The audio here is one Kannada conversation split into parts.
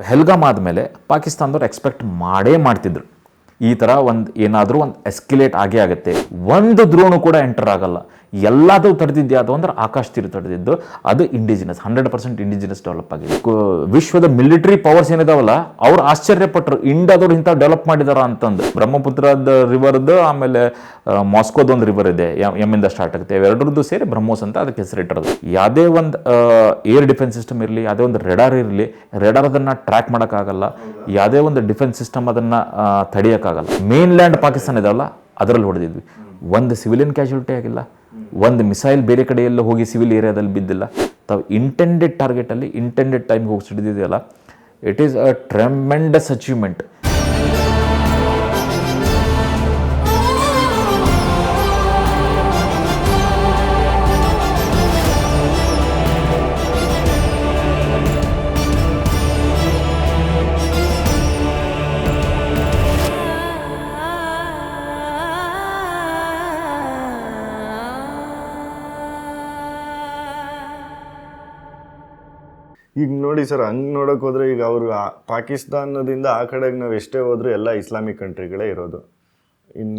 ಪೆಹಲ್ಗಾಮ್ ಆದಮೇಲೆ ಪಾಕಿಸ್ತಾನದವ್ರು ಎಕ್ಸ್ಪೆಕ್ಟ್ ಮಾಡೇ ಮಾಡ್ತಿದ್ರು. ಈ ಥರ ಒಂದು ಏನಾದರೂ ಒಂದು ಎಸ್ಕಿಲೇಟ್ ಆಗೇ ಆಗುತ್ತೆ. ಒಂದು ದ್ರೋಣು ಕೂಡ ಎಂಟರ್ ಆಗಲ್ಲ. ಎಲ್ಲದೂ ತಡೆದಿದ್ದು ಯಾವುದು ಅಂದ್ರೆ ಆಕಾಶ ತೀರು ತಡೆದಿದ್ದು. ಅದು indigenous hundred percent indigenous develop ಆಗಿದೆ. ವಿಶ್ವದ ಮಿಲಿಟರಿ ಪವರ್ಸ್ ಏನಿದಾವಲ್ಲ, ಅವ್ರು ಆಶ್ಚರ್ಯಪಟ್ಟರು ಇಂಡಿಯಾದವ್ರು ಇಂಥ ಡೆವಲಪ್ ಮಾಡಿದಾರ ಅಂತಂದು. ಬ್ರಹ್ಮಪುತ್ರದ ರಿವರ್ದು ಆಮೇಲೆ ಮಾಸ್ಕೋದ ಒಂದು ರಿವರ್ ಇದೆ ಎಮ್ಮಿಂದ ಸ್ಟಾರ್ಟ್ ಆಗುತ್ತೆ. ಎರಡರದ್ದು ಸೇರಿ ಬ್ರಹ್ಮೋಸ್ ಅಂತ ಅದಕ್ಕೆ ಹೆಸರಿಟ್ಟರದು. ಯಾವುದೇ ಒಂದು ಏರ್ ಡಿಫೆನ್ಸ್ ಸಿಸ್ಟಮ್ ಇರಲಿ, ಯಾವುದೇ ಒಂದು ರೆಡಾರ್ ಇರಲಿ ರೆಡಾರ್ ಅದನ್ನು ಟ್ರ್ಯಾಕ್ ಮಾಡೋಕ್ಕಾಗಲ್ಲ. ಯಾವುದೇ ಒಂದು ಡಿಫೆನ್ಸ್ ಸಿಸ್ಟಮ್ ಅದನ್ನು ತಡೆಯೋಕ್ಕಾಗಲ್ಲ. ಮೇನ್ ಲ್ಯಾಂಡ್ ಪಾಕಿಸ್ತಾನ ಇದಾವಲ್ಲ, ಅದರಲ್ಲಿ ಹೊಡೆದಿದ್ವಿ. ಒಂದು ಸಿವಿಲಿಯನ್ ಕ್ಯಾಶುಲಿಟಿ ಆಗಿಲ್ಲ. ಒಂದು ಮಿಸೈಲ್ ಬೇರೆ ಕಡೆಯೆಲ್ಲ ಹೋಗಿ ಸಿವಿಲ್ ಏರಿಯಾದಲ್ಲಿ ಬಿದ್ದಿಲ್ಲ. ತಾವು ಇಂಟೆಂಡೆಡ್ ಟಾರ್ಗೆಟಲ್ಲಿ ಇಂಟೆಂಡೆಡ್ ಟೈಮ್ಗೆ ಹೋಗಿ ಸಿಡಿದಿದೆಯಲ್ಲ it is a tremendous achievement ಈಗ ನೋಡಿ ಸರ್, ಹಂಗೆ ನೋಡೋಕೆ ಹೋದರೆ ಈಗ ಅವರು ಪಾಕಿಸ್ತಾನದಿಂದ ಆ ಕಡೆಗೆ ನಾವು ಎಷ್ಟೇ ಹೋದರೂ ಎಲ್ಲ ಇಸ್ಲಾಮಿಕ್ ಕಂಟ್ರಿಗಳೇ ಇರೋದು. ಇನ್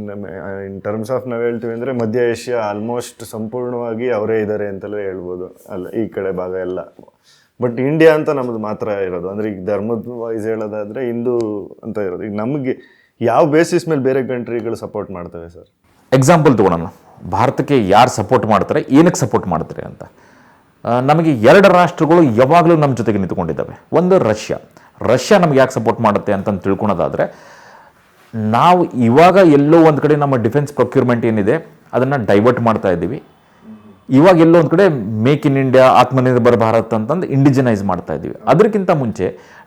ಇನ್ ಟರ್ಮ್ಸ್ ಆಫ್ ನಾವು ಹೇಳ್ತೀವಿ ಅಂದರೆ ಮಧ್ಯ ಏಷ್ಯಾ ಆಲ್ಮೋಸ್ಟ್ ಸಂಪೂರ್ಣವಾಗಿ ಅವರೇ ಇದ್ದಾರೆ ಅಂತಲೇ ಹೇಳ್ಬೋದು. ಅಲ್ಲ, ಈ ಕಡೆ ಭಾಗ ಎಲ್ಲ. ಬಟ್ ಇಂಡಿಯಾ ಅಂತ ನಮ್ಮದು ಮಾತ್ರ ಇರೋದು. ಅಂದರೆ ಈಗ ಧರ್ಮದ ವೈಸ್ ಹೇಳೋದಾದರೆ ಹಿಂದೂ ಅಂತ ಇರೋದು. ಈಗ ನಮಗೆ ಯಾವ ಬೇಸಿಸ್ ಮೇಲೆ ಬೇರೆ ಕಂಟ್ರಿಗಳು ಸಪೋರ್ಟ್ ಮಾಡ್ತವೆ ಸರ್? ಎಕ್ಸಾಂಪಲ್ ತೊಗೊಳೋಣ ಭಾರತಕ್ಕೆ ಯಾರು ಸಪೋರ್ಟ್ ಮಾಡ್ತಾರೆ, ಏನಕ್ಕೆ ಸಪೋರ್ಟ್ ಮಾಡ್ತಾರೆ ಅಂತ. ನಮಗೆ ಎರಡು ರಾಷ್ಟ್ರಗಳು ಯಾವಾಗಲೂ ನಮ್ಮ ಜೊತೆಗೆ ನಿಂತ್ಕೊಂಡಿದ್ದಾವೆ. ಒಂದು ರಷ್ಯಾ. ರಷ್ಯಾ ನಮ್ಗೆ ಯಾಕೆ ಸಪೋರ್ಟ್ ಮಾಡುತ್ತೆ ಅಂತಂದು ತಿಳ್ಕೊಳೋದಾದರೆ, ನಾವು ಇವಾಗ ಎಲ್ಲೋ ಒಂದು ಕಡೆ ನಮ್ಮ ಡಿಫೆನ್ಸ್ ಪ್ರೊಕ್ಯೂರ್ಮೆಂಟ್ ಏನಿದೆ, ಅದನ್ನು ಡೈವರ್ಟ್ ಮಾಡ್ತಾ ಇದ್ದೀವಿ. ಇವಾಗ ಎಲ್ಲೋ ಒಂದು ಕಡೆ make in India Atmanirbhar Bharat ಅಂತಂದು ಇಂಡಿಜಿನೈಸ್ ಮಾಡ್ತಾ ಇದ್ದೀವಿ. ಅದಕ್ಕಿಂತ ಮುಂಚೆ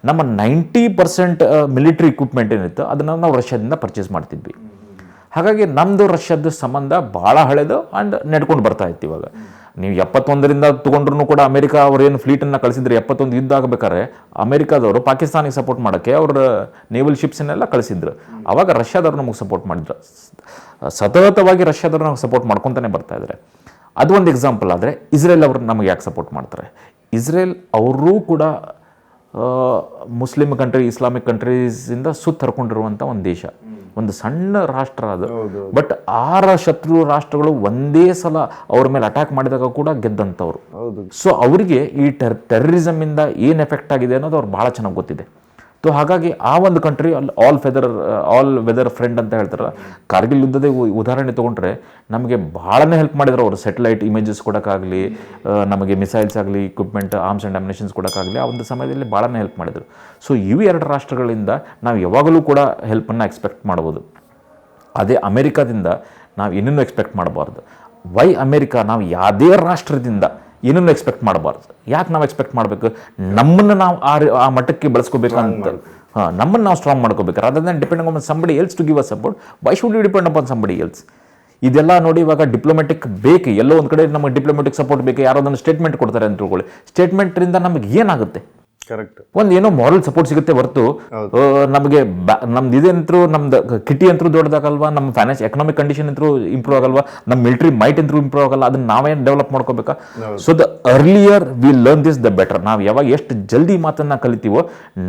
ನಮ್ಮ ನೈಂಟಿ ಪರ್ಸೆಂಟ್ ಮಿಲಿಟ್ರಿ ಇಕ್ವಿಪ್ಮೆಂಟ್ ಏನಿತ್ತು ಅದನ್ನು ನಾವು ರಷ್ಯಾದಿಂದ ಪರ್ಚೇಸ್ ಮಾಡ್ತಿದ್ವಿ. ಹಾಗಾಗಿ ನಮ್ಮದು ರಷ್ಯಾದ ಸಂಬಂಧ ಭಾಳ ಹಳೆದು ಆ್ಯಂಡ್ ನೆಡ್ಕೊಂಡು ಬರ್ತಾ ಇತ್ತು ಇವಾಗ. ನೀವು ಎಪ್ಪತ್ತೊಂದರಿಂದ ತೊಗೊಂಡ್ರು ಕೂಡ ಅಮೆರಿಕ ಅವ್ರೇನು ಫ್ಲೀಟನ್ನು ಕಳಿಸಿದ್ರೆ ಎಪ್ಪತ್ತೊಂದು ಯುದ್ಧ ಆಗಬೇಕಾದ್ರೆ ಅಮೆರಿಕಾದವರು ಪಾಕಿಸ್ತಾನಿಗೆ ಸಪೋರ್ಟ್ ಮಾಡೋಕ್ಕೆ ಅವ್ರ ನೇವಲ್ ಶಿಪ್ಸನ್ನೆಲ್ಲ ಕಳಿಸಿದ್ರು. ಆವಾಗ ರಷ್ಯಾದವ್ರು ನಮಗೆ ಸಪೋರ್ಟ್ ಮಾಡಿದ್ರು. ಸತತವಾಗಿ ರಷ್ಯಾದವ್ರು ನಮಗೆ ಸಪೋರ್ಟ್ ಮಾಡ್ಕೊತಾನೆ ಬರ್ತಾ ಇದ್ದಾರೆ ಅದು ಒಂದು ಎಕ್ಸಾಂಪಲ್ ಆದರೆ ಇಸ್ರೇಲ್ ಅವರು ನಮಗೆ ಯಾಕೆ ಸಪೋರ್ಟ್ ಮಾಡ್ತಾರೆ? ಇಸ್ರೇಲ್ ಅವರೂ ಕೂಡ ಆ, ಮುಸ್ಲಿಂ ಕಂಟ್ರಿ ಇಸ್ಲಾಮಿಕ್ ಕಂಟ್ರೀಸಿಂದ ಸುತ್ತ ಹರ್ಕೊಂಡಿರುವಂತಹ ಒಂದು ದೇಶ. ಒಂದು ಸಣ್ಣ ರಾಷ್ಟ್ರ ಅದು. ಬಟ್ ಆರ ಶತ್ರು ರಾಷ್ಟ್ರಗಳು ಒಂದೇ ಸಲ ಅವ್ರ ಮೇಲೆ ಅಟ್ಯಾಕ್ ಮಾಡಿದಾಗ ಕೂಡ ಗೆದ್ದಂಥವ್ರು. ಸೊ ಅವರಿಗೆ ಈ ಟೆರ್ ಟೆರರಿಸಮಿಂದ ಏನು ಎಫೆಕ್ಟ್ ಆಗಿದೆ ಅನ್ನೋದು ಅವ್ರು ಭಾಳ ಚೆನ್ನಾಗಿ ಗೊತ್ತಿದೆ. ಸೊ ಹಾಗಾಗಿ ಆ ಒಂದು ಕಂಟ್ರಿ ಅಲ್ಲಿ all feather all weather friend ಅಂತ ಹೇಳ್ತಾರೆ ಕಾರ್ಗಿಲ್ ಯುದ್ಧದ ಉದಾಹರಣೆ ತೊಗೊಂಡ್ರೆ ನಮಗೆ ಭಾಳನೇ ಹೆಲ್ಪ್ ಮಾಡಿದ್ರು ಅವರು ಸೆಟಲೈಟ್ ಇಮೇಜಸ್ ಕೊಡೋಕ್ಕಾಗಲಿ ನಮಗೆ ಮಿಸೈಲ್ಸ್ ಆಗಲಿ ಇಕ್ವಿಪ್ಮೆಂಟ್ ಆರ್ಮ್ಸ್ ಆ್ಯಂಡ್ ಅಮ್ಯುನೇಷನ್ಸ್ ಕೊಡೋಕ್ಕಾಗಲಿ, ಆ ಒಂದು ಸಮಯದಲ್ಲಿ ಭಾಳನೇ ಹೆಲ್ಪ್ ಮಾಡಿದರು. ಸೊ ಇವು ಎರಡು ರಾಷ್ಟ್ರಗಳಿಂದ ನಾವು ಯಾವಾಗಲೂ ಕೂಡ ಹೆಲ್ಪನ್ನು ಎಕ್ಸ್ಪೆಕ್ಟ್ ಮಾಡ್ಬೋದು. ಅದೇ ಅಮೆರಿಕಾದಿಂದ ನಾವು ಏನೇನು ಎಕ್ಸ್ಪೆಕ್ಟ್ ಮಾಡಬಾರ್ದು. Why America? ನಾವು ಯಾವುದೇ ರಾಷ್ಟ್ರದಿಂದ ಏನನ್ನೂ ಎಕ್ಸ್ಪೆಕ್ಟ್ ಮಾಡಬಾರ್ದು? ಯಾಕೆ ನಾವು ಎಕ್ಸ್ಪೆಕ್ಟ್ ಮಾಡಬೇಕು? ನಮ್ಮನ್ನು ನಾವು ಆ ಆ ಮಟ್ಟಕ್ಕೆ ಬೆಳೆಸ್ಕೋಬೇಕಂತ ಹಾಂ ನಮ್ಮನ್ನು ನಾವು ಸ್ಟ್ರಾಂಗ್ ಮಾಡ್ಕೋಬೇಕು. Other depend depending on somebody else to give a support why should you depend upon somebody else ಇದೆಲ್ಲ ನೋಡಿ ಇವಾಗ ಡಿಪ್ಲೊಮೆಟಿಕ್ ಬೇಕು? ಎಲ್ಲೋ ಒಂದು ಕಡೆ ನಮಗೆ ಡಿಪ್ಲೊಮೆಟಿಕ್ ಸಪೋರ್ಟ್ ಬೇಕು? ಯಾರೋ ಒಂದು ಸ್ಟೇಟ್ಮೆಂಟ್ ಕೊಡ್ತಾರೆ ಅಂತ ತಿಳ್ಕೊಳ್ಳಿ. ಸ್ಟೇಟ್ಮೆಂಟ್ರಿಂದ ನಮಗೆ ಏನಾಗುತ್ತೆ? ಕರೆಕ್ಟ್ ಒಂದು ಏನೋ ಮಾರಲ್ ಸಪೋರ್ಟ್ ಸಿಗುತ್ತೆ ಹೊರತು ನಮಗೆ ನಮ್ದು ಇದಂತರೂ ನಮ್ದು ಕಿಟಿ ಅಂತರೂ ದೊಡ್ಡದಾಗಲ್ವಾ ನಮ್ಮ ಫೈನಾನ್ಸ್ ಎಕನಾಮಿಕ್ ಕಂಡೀಷನ್ ಅಂತರೂ ಇಂಪ್ರೂವ್ ಆಗಲ್ವಾ ನಮ್ಮ ಮಿಲಿಟರಿ ಮೈಟ್ ಅಂತರೂ ಇಂಪ್ರೂವ್ ಆಗಲ್ಲ ಅದನ್ನ ನಾವೇನು develop ಮಾಡ್ಕೋಬೇಕಾ? So the earlier we learn this the better ನಾವು ಯಾವಾಗ ಎಷ್ಟು ಜಲ್ದಿ ಮಾತನ್ನ ಕಲಿತೀವೋ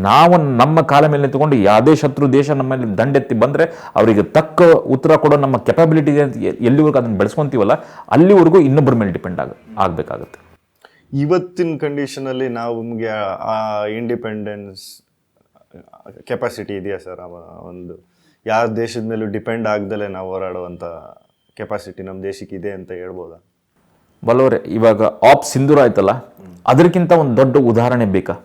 ನಾವು ನಮ್ಮ ಕಾಲ ಮೇಲೆ ನಿಂತ್ಕೊಂಡು ಯಾವುದೇ ಶತ್ರು ದೇಶ ನಮ್ಮ ಮೇಲೆ ದಂಡೆತ್ತಿ ಬಂದ್ರೆ ಅವರಿಗೆ ತಕ್ಕ ಉತ್ತರ ಕೊಡೋ ನಮ್ಮ ಕೆಪಾಬಿಲಿಟಿ ಇದೆ ಅಂತ ಎ- ಎಲ್ಲಿವರೆಗೂ ಅದನ್ನು ಬೆಳೆಸ್ಕೊಂತೀವಲ್ಲ ಅಲ್ಲಿವರೆಗೂ ಇನ್ನೊಬ್ಬರ ಮೇಲೆ ಡಿಪೆಂಡ್ ಆಗ ಆಗಬೇಕಾಗುತ್ತೆ. ಇವತ್ತಿನ ಕಂಡೀಷನಲ್ಲಿ ನಾವು ನಮಗೆ ಆ ಇಂಡಿಪೆಂಡೆನ್ಸ್ ಕೆಪಾಸಿಟಿ ಇದೆಯಾ ಸರ್? ಒಂದು ಯಾವ ದೇಶದ ಮೇಲೂ ಡಿಪೆಂಡ್ ಆಗ್ದಲೇ ನಾವು ಹೋರಾಡುವಂಥ ಕೆಪಾಸಿಟಿ ನಮ್ಮ ದೇಶಕ್ಕೆ ಇದೆ ಅಂತ ಹೇಳ್ಬೋದಾ? ಬಲವರೆ ಇವಾಗ ಆಪ್ ಸಿಂಧೂರ ಆಯ್ತಲ್ಲ ಅದಕ್ಕಿಂತ ಒಂದು ದೊಡ್ಡ ಉದಾಹರಣೆ ಬೇಕಾ?